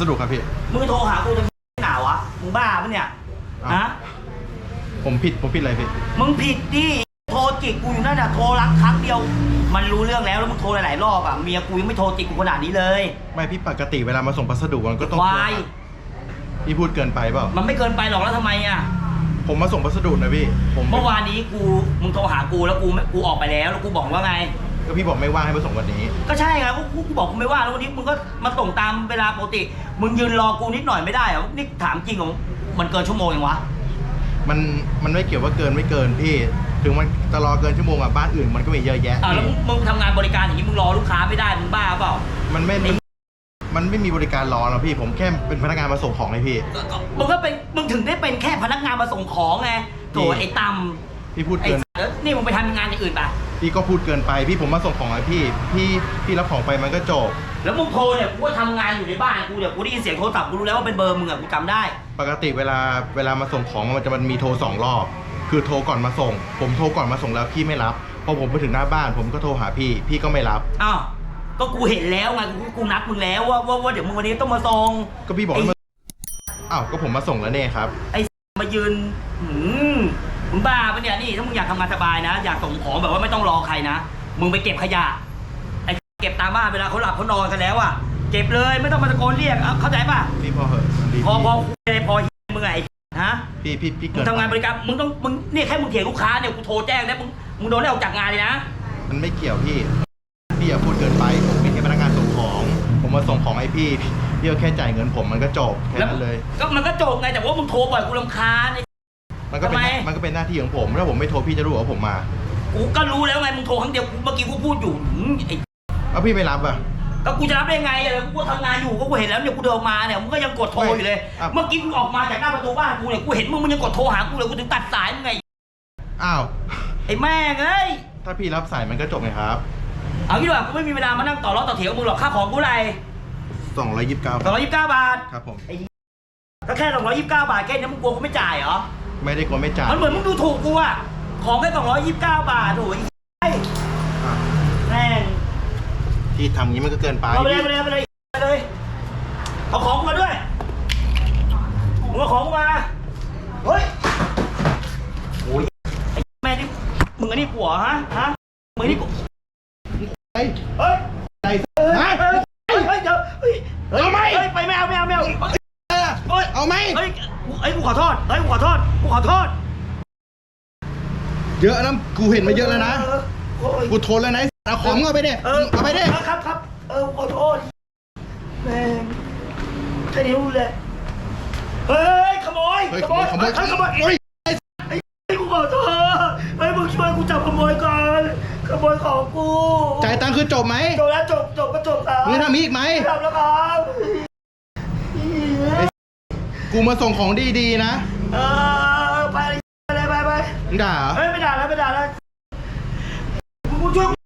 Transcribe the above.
สดุครับพี่ มึงโทรหากูจะหนาวะมึงบ้าปะเนี่ยอ้าวฮะผมผิดผมผิดอะไรพี่ มึงผิดดิโทรจิกกูอยู่นั่นน่ะโทรรักครั้งเดียว มันรู้เรื่องแล้วแล้วมึงโทรหลายๆรอบอะเมียกูยังไม่โทรจิกกูขนาดนี้เลยไม่พี่ปกติเวลามาส่งพัสดุมันก็ต้องควายพี่พูดเกินไปเปล่ามันไม่เกินไปหรอกแล้วทำไมอะผมมาส่งพัสดุนะพี่ผมเมื่อวานนี้กูมึงโทรหากูแล้วกูไม่กูออกไปแล้วแล้วกูบอกว่าไง ก็พี่บอกไม่ว่างให้มาส่งวันนี้ ก็ใช่ไงกูกูบอกกูไม่ว่าแล้ววันนี้มึงก็มาส่งตามเวลาปกติ มึงยืนรอกูนิดหน่อยไม่ได้เหรอนี่ถามจริงเหรอมันเกินชั่วโมงยังวะ มันมันไม่เกี่ยวว่าเกินไม่เกินพี่ ถึงมันจะรอเกินชั่วโมงอะบ้านอื่นมันก็มีเยอะแยะอ่าแล้วมึงมึงทำงานบริการอย่างนี้มึงรอลูกค้าไม่ได้มึงบ้าเปล่า มันไม่มันมันไม่มีบริการรอหรอกพี่ ผมแค่เป็นพนักงานมาส่งของให้พี่ก็ก็มึงก็เป็นมึงถึงได้เป็นแค่พนักงานมาส่งของไงโถนี่ไอ้ต พี่พูดำไอ้เกิน สัตว์เอ้ยนี่มึงไปทำงานอย่างอื่นปะพี่ก็พูดเกินไป พี่ผมมาส่งของให้พี่ พี่พี่รับของไปมันก็จบ แล้วมึงโทรเนี่ย กูก็ทำงานอยู่ในบ้านกูเนี่ย กูได้ยินเสียงโทรศัพท์ กูรู้แล้วว่าเป็นเบอร์มึงอะกูจำได้ ปกติเวลาเวลามาส่งของมันจะมันมีโทรสองรอบ คือโทรก่อนมาส่ง ผมโทรก่อนมาส่งแล้วพี่ไม่รับ พอผมไปถึงหน้าบ้าน ผมก็โทรหาพี่ พี่ก็ไม่รับ อ้าว ก็กูเห็นแล้วไง กูกูนัดมึงแล้วว่าว่าว่าเดี๋ยวมึงวันนี้ต้องมาส่ง ก็พี่บอกว่าอ้าว ก็ผมมาส่งแล้วเนี่ยครับ ไอ้มายืนหืม มึงบ้าปะเนี่ยนี่ถ้ามึงอยากทำงานสบายนะ อยากส่งของแบบว่าไม่ต้องรอใครนะ มึงไปเก็บขยะไอ้เก็บตามบ้านเวลาเขาหลับเขานอนกันแล้วอะเก็บเลยไม่ต้องมาตะโกนเรียกเอาเข้าใจป่ะพี่พอเหอะมันดีพอพอเลยพอมึงไงไอ้ฮะพี่พี่พี่มึเกิงนทำงานบไปริการมึงต้องมึงเนี่ยแค่มึงเถียงลูกค้าเนี่ยกูโทรแจ้งแล้วมึงมึงโดนไล่ออกจากงานเลยนะ มันไม่เกี่ยวพี่พี่อย่าพูดเกินไปผมเป็นแค่พนักงานส่งของ ผมมาส่งของให้พี่พี่ก็แค่จ่ายเงินผมมันก็จบแค่นั้นเลย ก็มันก็จบไงแต่ว่ามึงโทรบ่อยกูรำคาญไอ้ มันก็เป็นทำไม มันก็เป็นหน้าที่ของผมถ้าผมไม่โทรพี่จะรู้ว่าผมมากูก็รู้แล้วไงมึงโทรครั้งเดียวกูเมื่อกี้กูพูดอยู่หืมไอ้แล้วพี่ไม่รับอะ ก็กูจะรับได้ไงอะกูก็ทำงานอยู่ก็กูเห็นแล้วเนี่ยกูเดินมาเนี่ยมึงก็ยังกดโทรอยู่เลย อะ เมื่อกี้กูออกมาจากหน้าประตูบ้านกูเนี่ยกูเห็นมึงมึงยังกดโทรหากูเลยกูถึงตัดสายมึงไงอ้าว ไอ้แม่งเอ้ยถ้าพี่รับสายมันก็จบไงครับเอางี้ดีกว่ากูไม่มีเวลามานั่งต่อล้อต่อเถียงกับมึงหรอกค่าของกูไรสองร้อยยี่สิบเก้าสองร้อยยี่สิบเก้าบาทครับผม ก็แค่สองร้อยยี่สิบเก้าบาทแค่นี้มึงกลัวกูไม่จ่ายเหรอ ไม่ได้กลัวไม่จ่ายมันเหมือนมึงดูถูกกูอะของแค่สองร้อยยี่สิบเก้าบาทโอ้ยไอ้อะแม่งที่ทำงี้มันก็เกินไปเอาไปเลยไปเลยไปเลยไปเลยเอาของกูมาด้วยมึงเอาของกูมาเฮ้ยโอ้ยไอ้แม่นี่มึงอันนี้กูเหรอฮะฮะมึงอันนี่กูเฮ้ยเฮ้ยใจเฮ้ยฮะเฮ้ยเฮ้ยเฮ้ยเดี๋ยวเฮ้ยเอาไหมเฮ้ยไปไม่เอาไม่เอาไม่เอาเฮ้ยเอาไหมเฮ้ย เฮ้ยกูขอโทษเฮ้ยกูขอโทษกูขอโทษเยอะนะกูเห็นมาเยอะแล้วนะโอ้ยกูทนแล้วนะเอาของมึงเอาไปเด้เออเอาไปเด้ครับครับเออขอโทษแม่งแค่นี้รู้เลยเฮ้ยขโมยเฮ้ยขขโมโมยยขโมยเฮ้ยขโมยเฮ้ยไอ้กูขอโทษเฮ้ยมึงช่วยกูจับขโมยก่อนขโมยของกูจ่ายตังค์คือจบไหมจบแล้วจบจบก็จบแล้วมึงทำอีกไหมทำแล้วครับ กูมาส่งของดีๆนะเออไปเลยไปเลยไปไปมึงด่าเหรอ เฮ้ยไม่ด่าแล้วไม่ด่าแล้วมึงช่วยกู